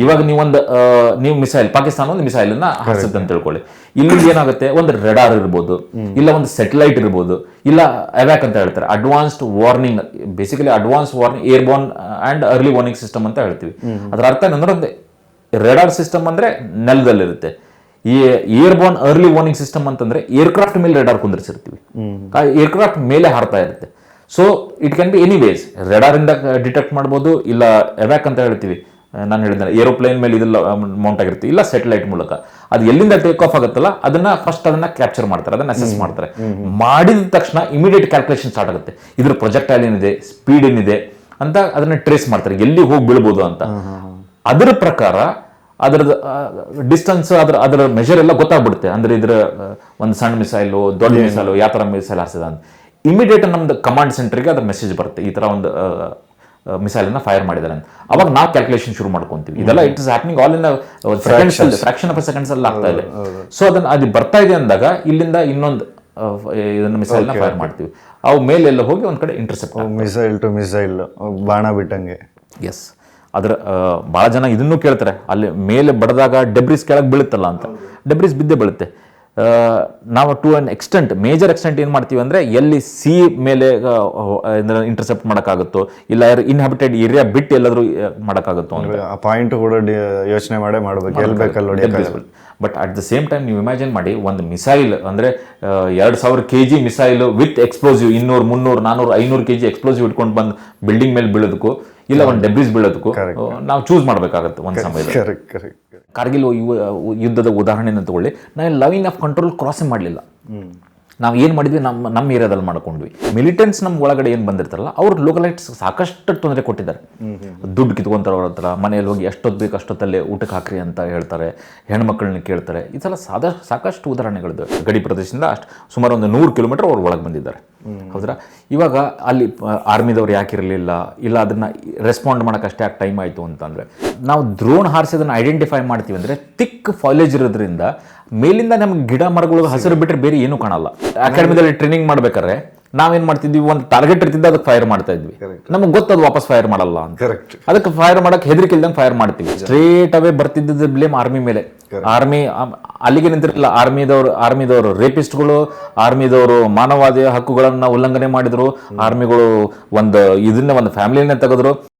ಇವಾಗ ನೀವೊಂದು ಒಂದು ನೀವು ಮಿಸೈಲ್ ಪಾಕಿಸ್ತಾನ ಒಂದು ಮಿಸೈಲ್ ಅನ್ನ ಹಾರಿಸುತ್ತೆ ಅಂತ ತಿಳ್ಕೊಳ್ಳಿ. ಇಲ್ಲಿ ಏನಾಗುತ್ತೆ? ಒಂದು ರೆಡಾರ್ ಇರ್ಬೋದು, ಇಲ್ಲ ಒಂದು ಸೆಟಲೈಟ್ ಇರ್ಬೋದು, ಇಲ್ಲ ಅವ್ಯಾಕ್ ಅಂತ ಹೇಳ್ತಾರೆ. Advanced warning basically advance warning airborne and early warning system ಅಂತ ಹೇಳ್ತೀವಿ. ಅದರ ಅರ್ಥ ಏನಂದ್ರೆ ಒಂದು ರೆಡಾರ್ ಸಿಸ್ಟಮ್ ಅಂದ್ರೆ ನೆಲದಲ್ಲಿರುತ್ತೆ. ಈ ಏರ್ಬೋರ್ನ್ ಅರ್ಲಿ ವಾರ್ನಿಂಗ್ ಸಿಸ್ಟಮ್ ಅಂತಂದ್ರೆ ಏರ್ಕ್ರಾಫ್ಟ್ ಮೇಲೆ ರೆಡಾರ್ ಕುಂದಿರಿಸಿರ್ತೀವಿ. ಏರ್ಕ್ರಾಫ್ಟ್ ಮೇಲೆ ಹಾರ್ತಾ ಇರುತ್ತೆ. So it can be any ways radar ಇಂದ ಡಿಟೆಕ್ಟ್ ಮಾಡ್ಬೋದು, ಇಲ್ಲ ಎವ್ಯಾಕ್ ಅಂತ ಹೇಳ್ತೀವಿ. ನಾನು ಹೇಳಿದ್ದೆ ಏರೋಪ್ಲೇನ್ ಮೇಲೆ ಇದೆಲ್ಲ ಮೌಂಟ್ ಆಗಿರುತ್ತೆ. ಇಲ್ಲ ಸೆಟಲೈಟ್ ಮೂಲಕ. ಅದು ಎಲ್ಲಿಂದ ಟೇಕ್ ಆಫ್ ಆಗುತ್ತಲ್ಲ ಅದನ್ನ ಫಸ್ಟ್ ಅದನ್ನ ಕ್ಯಾಪ್ಚರ್ ಮಾಡ್ತಾರೆ ಅದನ್ನ ಅಸೆಸ್ ಮಾಡ್ತಾರೆ. ಮಾಡಿದ ತಕ್ಷಣ ಇಮಿಡಿಯೇಟ್ ಕ್ಯಾಲ್ಕುಲೇಷನ್ ಸ್ಟಾರ್ಟ್ ಆಗುತ್ತೆ. ಇದ್ರ ಪ್ರೊಜೆಕ್ಟೈಲ್ ಏನಿದೆ ಸ್ಪೀಡ್ ಏನಿದೆ ಅಂತ ಅದನ್ನ ಟ್ರೇಸ್ ಮಾಡ್ತಾರೆ. ಎಲ್ಲಿ ಹೋಗಿ ಬೀಳ್ಬೋದು ಅಂತ. ಅದರ ಪ್ರಕಾರ ಅದರ ಡಿಸ್ಟೆನ್ಸ್ ಅದರ ಅದರ ಮೆಷರ್ ಎಲ್ಲ ಗೊತ್ತಾಗ್ಬಿಡುತ್ತೆ. ಅಂದ್ರೆ ಇದ್ರ ಒಂದು ಸಣ್ಣ ಮಿಸೈಲು ದೊಡ್ಡ ಮಿಸೈಲು ಯಾವ ತರ ಮಿಸೈಲ್ ಹಾರಿಸಿದ ಅಂತ. ಇಮಿಡಿಯೇಟ್ ನಮ್ದು ಕಮಾಂಡ್ ಸೆಂಟರ್ಗೆ ಅದ್ರ ಮೆಸೇಜ್ ಬರುತ್ತೆ. ಈ ತರ ಒಂದು ಮಿಸೈಲ್ ಅನ್ನ ಫೈರ್ ಮಾಡಿದ್ದಾರೆ ಅಂತ. ಅವಾಗ ನಾವು ಕ್ಯಾಲ್ಕುಲೇಷನ್ ಶುರು ಮಾಡ್ಕೊಂತೀವಿ. ಇದೆಲ್ಲ it is happening all in seconds ಅಲ್ಲಿ ಫ್ರಾಕ್ಷನ್ ಆಫ್ ಸೆಕೆಂಡ್ಸ್ ಅಲ್ಲಿ ಆಗ್ತಾ ಇದೆ. ಸೊ ಅದನ್ನ ಅದು ಬರ್ತಾ ಇದೆ ಅಂದಾಗ ಇಲ್ಲಿಂದ ಇನ್ನೊಂದು ಇದನ್ನ ಮಿಸೈಲ್ನ ಫೈರ್ ಮಾಡ್ತೀವಿ. ಅವು ಮೇಲೆಲ್ಲ ಹೋಗಿ ಒಂದ್ ಕಡೆ ಇಂಟರ್ಸೆಪ್ಟ್ ಮಿಸೈಲ್ ಟು ಮಿಸೈಲ್ ಬಾಣ ಬಿಟ್ಟಂಗೆ. ಎಸ್ ಅದ್ರ ಭಾಳ ಜನ ಇದನ್ನು ಕೇಳ್ತಾರೆ. ಅಲ್ಲಿ ಮೇಲೆ ಬಡದಾಗ ಡೆಬ್ರಿಸ್ ಕೆಳಗೆ ಬೀಳುತ್ತಲ್ಲ ಅಂತ. ಡೆಬ್ರಿಸ್ ಬಿದ್ದೇ ಬೀಳುತ್ತೆ. ನಾವು to an extent major extent ಏನು ಮಾಡ್ತೀವಿ ಅಂದರೆ ಎಲ್ಲಿ ಸಿ ಮೇಲೆ ಇಂಟರ್ಸೆಪ್ಟ್ ಮಾಡೋಕ್ಕಾಗುತ್ತೋ ಇಲ್ಲ ಇನ್ಹ್ಯಾಬಿಟೆಡ್ ಏರಿಯಾ ಬಿಟ್ಟು ಎಲ್ಲಾದರೂ ಮಾಡೋಕ್ಕಾಗುತ್ತೋ ಆ ಪಾಯಿಂಟ್ ಕೂಡ ಯೋಚನೆ ಮಾಡೇ ಮಾಡಬೇಕು ಎಲ್ಲಿ ಬೇಕಲ್ಲಿ but at the same time ನೀವು ಇಮ್ಯಾಜಿನ್ ಮಾಡಿ ಒಂದು ಮಿಸೈಲ್ ಅಂದರೆ ಎರಡು ಸಾವಿರ K G missile with explosive ಇನ್ನೂರು ಮುನ್ನೂರು ನಾನ್ನೂರು ಐನೂರು ಕೆ ಜಿ ಎಕ್ಸ್ಪ್ಲೋಸಿವ್ ಇಟ್ಕೊಂಡು ಬಂದು ಬಿಲ್ಡಿಂಗ್ ಮೇಲೆ ಬೀಳೋದಕ್ಕೂ ಇಲ್ಲ ಒಂದು ಡೆಬ್ರಿಸ್ ಬೀಳೋದಕ್ಕೂ ನಾವು ಚೂಸ್ ಮಾಡಬೇಕಾಗತ್ತೆ ಒಂದು ಸಮಯದಲ್ಲಿ. ಕರೆಕ್ಟ್ ಕರೆಕ್ಟ್ ಕಾರ್ಗಿಲ್ ಯುದ್ಧದ ಉದಾಹರಣೆನ ತಗೊಳ್ಳಿ. ನಾವು ಲೈನ್ ಆಫ್ ಕಂಟ್ರೋಲ್ ಕ್ರಾಸ್ ಮಾಡಲಿಲ್ಲ. ನಾವು ಏನು ಮಾಡಿದ್ವಿ? ನಮ್ಮ ನಮ್ಮ ಏರಿಯಾದಲ್ಲಿ ಮಾಡ್ಕೊಂಡ್ವಿ. ಮಿಲಿಟೆಂಟ್ಸ್ ನಮ್ಮ ಒಳಗಡೆ ಏನು ಬಂದಿರ್ತಾರಲ್ಲ ಅವ್ರು ಲೋಕಲೈಟ್ಸ್ ಸಾಕಷ್ಟು ತೊಂದರೆ ಕೊಟ್ಟಿದ್ದಾರೆ. ದುಡ್ಡು ಕಿತ್ಕೊಂತಾರೆ ಅವ್ರ ಹತ್ರ ಮನೆಯಲ್ಲಿ ಹೋಗಿ ಎಷ್ಟೊತ್ತು ಬೇಕು ಅಷ್ಟೊತ್ತಲ್ಲೇ ಊಟಕ್ಕೆ ಹಾಕ್ರಿ ಅಂತ ಹೇಳ್ತಾರೆ ಹೆಣ್ಮಕ್ಳನ್ನ ಕೇಳ್ತಾರೆ. ಈ ಸಲ ಸಾದ ಸಾಕಷ್ಟು ಉದಾಹರಣೆಗಳಿದ್ದಾವೆ. ಗಡಿ ಪ್ರದೇಶದಿಂದ ಅಷ್ಟು ಸುಮಾರು ಒಂದು ನೂರು ಕಿಲೋಮೀಟರ್ ಅವ್ರು ಒಳಗೆ ಬಂದಿದ್ದಾರೆ. ಹೌದ್ರಾ? ಇವಾಗ ಅಲ್ಲಿ ಆರ್ಮಿದವ್ರು ಯಾಕೆ ಇರಲಿಲ್ಲ ಇಲ್ಲ ಅದನ್ನ ರೆಸ್ಪಾಂಡ್ ಮಾಡೋಕೆ ಅಷ್ಟೇ ಯಾಕೆ ಟೈಮ್ ಆಯಿತು ಅಂತಂದರೆ ನಾವು ದ್ರೋಣ್ ಹಾರಿಸಿ ಅದನ್ನು ಐಡೆಂಟಿಫೈ ಮಾಡ್ತೀವಿ ಅಂದರೆ ತಿಕ್ ಫಾಲೇಜ್ ಇರೋದ್ರಿಂದ ಮೇಲಿಂದ ನಮ್ಗೆ ಗಿಡ ಮರಗಳು ಹಸಿರು ಬಿಟ್ಟರೆ ಬೇರೆ ಏನೂ ಕಾಣಲ್ಲ. ಅಕಾಡೆಮಿದಲ್ಲಿ ಟ್ರೈನಿಂಗ್ ಮಾಡ್ಬೇಕಾದ್ರೆ ನಾವೇನು ಮಾಡ್ತಿದ್ವಿ ಒಂದು ಟಾರ್ಗೆಟ್ ಇರ್ತಿದ್ದ ಅದಕ್ಕೆ ಫೈರ್ ಮಾಡ್ತಾ ಇದ್ವಿ. ನಮಗೆ ಗೊತ್ತದು ವಾಪಸ್ ಫೈರ್ ಮಾಡಲ್ಲ ಅಂತ. ಅದಕ್ಕೆ ಫೈರ್ ಮಾಡೋಕೆ ಹೆದರಿಕೆ ಇಲ್ದಂಗೆ ಫೈರ್ ಮಾಡ್ತೀವಿ. ಸ್ಟ್ರೇಟ್ ಅವೇ ಬರ್ತಿದ್ದ ಬ್ಲೇಮ್ ಆರ್ಮಿ ಮೇಲೆ. ಆರ್ಮಿ ಅಲ್ಲಿಗೆ ನಿಂತಿರಲಿಲ್ಲ. ಆರ್ಮಿದವರು ಆರ್ಮಿದವರು ರೇಪಿಸ್ಟ್ಗಳು ಆರ್ಮಿದವರು ಮಾನವಾದಿ ಹಕ್ಕುಗಳನ್ನು ಉಲ್ಲಂಘನೆ ಮಾಡಿದರು. ಆರ್ಮಿಗಳು ಒಂದು ಇದನ್ನ ಒಂದು ಫ್ಯಾಮಿಲಿನೇ ತೆಗೆದ್ರು.